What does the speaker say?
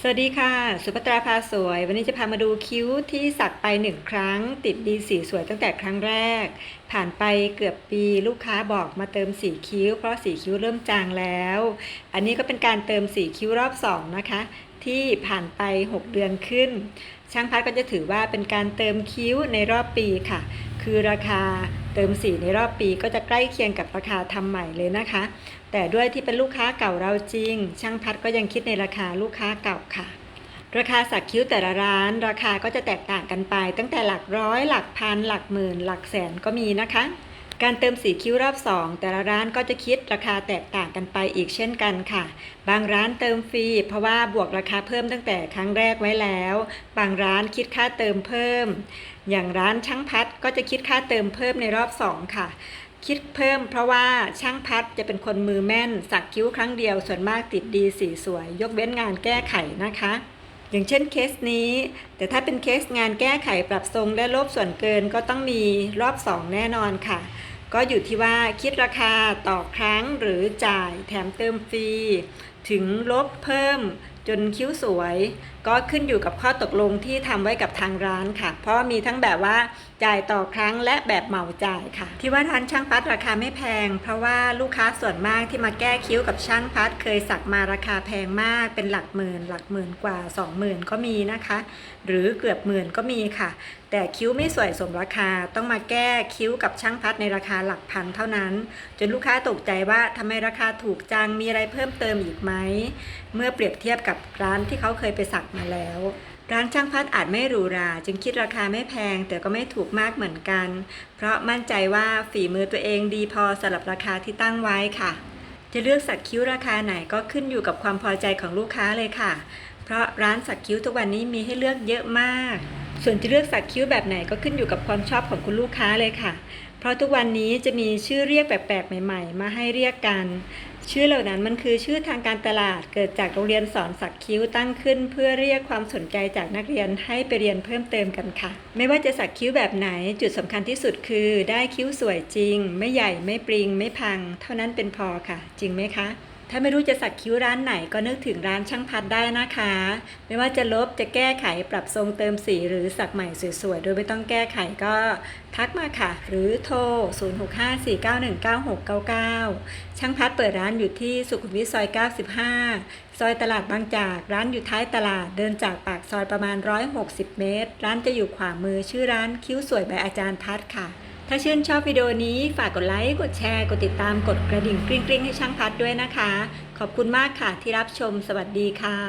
สวัสดีค่ะ สุภัตราพาสวย วันนี้จะพามาดูคิ้วที่สักไปหนึ่งครั้ง ติดดีสีสวยตั้งแต่ครั้งแรก ผ่านไปเกือบปีลูกค้าบอกมาเติมสีคิ้ว เพราะสีคิ้วเริ่มจางแล้ว อันนี้ก็เป็นการเติมสีคิ้วรอบสองนะคะ ที่ผ่านไป 6 เดือนขึ้น ช่างพัดก็จะถือว่าเป็นการเติมคิ้วในรอบปีค่ะ คือราคาเติมสีในรอบปีก็จะใกล้เคียงกับราคาทำใหม่เลยนะคะ แต่ด้วยที่เป็นลูกค้าเก่าเราจริง ช่างพัดก็ยังคิดในราคาลูกค้าเก่าค่ะ ราคาสักคิ้วแต่ละร้าน ราคาก็จะแตกต่างกันไป ตั้งแต่หลักร้อย หลักพัน หลักหมื่น หลักแสนก็มีนะคะ การเติมสีคิ้วรอบ 2 แต่ละร้านก็จะคิดราคาแตกต่างกันไปอีกเช่นกันค่ะ บางร้านเติมฟรีเพราะว่าบวกราคาเพิ่มตั้งแต่ครั้งแรกไว้แล้ว บางร้านคิดค่าเติมเพิ่ม อย่างร้านช่างพัดก็จะคิดค่าเติมเพิ่มในรอบ 2 ค่ะคิดเพิ่มเพราะว่าช่างพัดจะเป็นคนมือแม่น สักคิ้วครั้งเดียวส่วนมากติดดีสีสวย ยกเว้นงานแก้ไขนะคะ อย่างเช่นเคสนี้ แต่ถ้าเป็นเคสงานแก้ไขปรับทรงและลบส่วนเกินก็ต้องมีรอบ 2 แน่นอนค่ะ ก็อยู่ที่ว่าคิดราคาต่อครั้งหรือจ่ายแถมเติมฟรี ถึงลบเพิ่ม จนคิ้วสวย ก็ขึ้นอยู่กับข้อตกลงที่ทำไว้กับทางร้านค่ะ เพราะว่ามีทั้งแบบว่าจ่ายต่อครั้งและแบบเหมาจ่ายค่ะ ที่ว่าร้านช่างพัดราคาไม่แพง เพราะว่าลูกค้าส่วนมากที่มาแก้คิ้วกับช่างพัดเคยสักมาราคาแพงมากเป็นหลักหมื่น หลักหมื่นกว่า 20,000 ก็มีนะคะ หรือเกือบหมื่นก็มีค่ะ แต่คิ้วไม่สวยสมราคาต้องมาแก้คิ้วกับช่างพัดในราคาหลักพันเท่านั้น จนลูกค้าตกใจว่าทำไมราคาถูกจังมีอะไรเพิ่มเติมอีกไหมเมื่อเปรียบเทียบกับร้านที่เขาเคยไปสักมาแล้ว ร้านช่างพัดอาจไม่หรูหรา จึงคิดราคาไม่แพง แต่ก็ไม่ถูกมากเหมือนกัน เพราะมั่นใจว่าฝีมือตัวเองดีพอสำหรับราคาที่ตั้งไว้ค่ะ จะเลือกสักคิ้วราคาไหนก็ขึ้นอยู่กับความพอใจของลูกค้าเลยค่ะ เพราะร้านสักคิ้วทุกวันนี้มีให้เลือกเยอะมาก ส่วนจะเลือกสักคิ้วแบบไหนก็ขึ้นอยู่กับความชอบของคุณลูกค้าเลยค่ะ เพราะทุกวันนี้จะมีชื่อเรียกแปลกๆใหม่ ๆ มาให้เรียกกัน ชื่อเหล่านั้นมันคือชื่อทางการตลาดเกิดจากโรงเรียนสอนสักคิ้วตั้งขึ้น เพื่อเรียกความสนใจจากนักเรียนให้ไปเรียนเพิ่มเติมกันค่ะ ไม่ว่าจะสักคิ้วแบบไหนจุดสำคัญที่สุดคือ ได้คิ้วสวยจริง ไม่ใหญ่ไม่ปริง ไม่พัง เท่านั้นเป็นพอค่ะ จริงไหมคะ ถ้าไม่รู้จะสักคิ้วร้านไหนก็นึกถึงร้านช่างพัดได้นะคะ ไม่ว่าจะลบจะแก้ไขปรับทรงเติมสีหรือสักใหม่สวยๆ โดยไม่ต้องแก้ไขก็ทักมาค่ะ หรือโทร 0654919699 ช่างพัดเปิดร้านอยู่ที่สุขุมวิทซอย 95 ซอยตลาดบางจาก ร้านอยู่ท้ายตลาดเดินจากปากซอยประมาณ 160 เมตร ร้านจะอยู่ขวามือชื่อร้านคิ้วสวยแบบอาจารย์พัดค่ะ ถ้าชื่นชอบวิดีโอนี้ฝากกดไลค์ กดแชร์ กดติดตาม กดกระดิ่งกริ๊งๆให้ช่างพัดด้วยนะคะ ขอบคุณมากค่ะที่รับชม สวัสดีค่ะ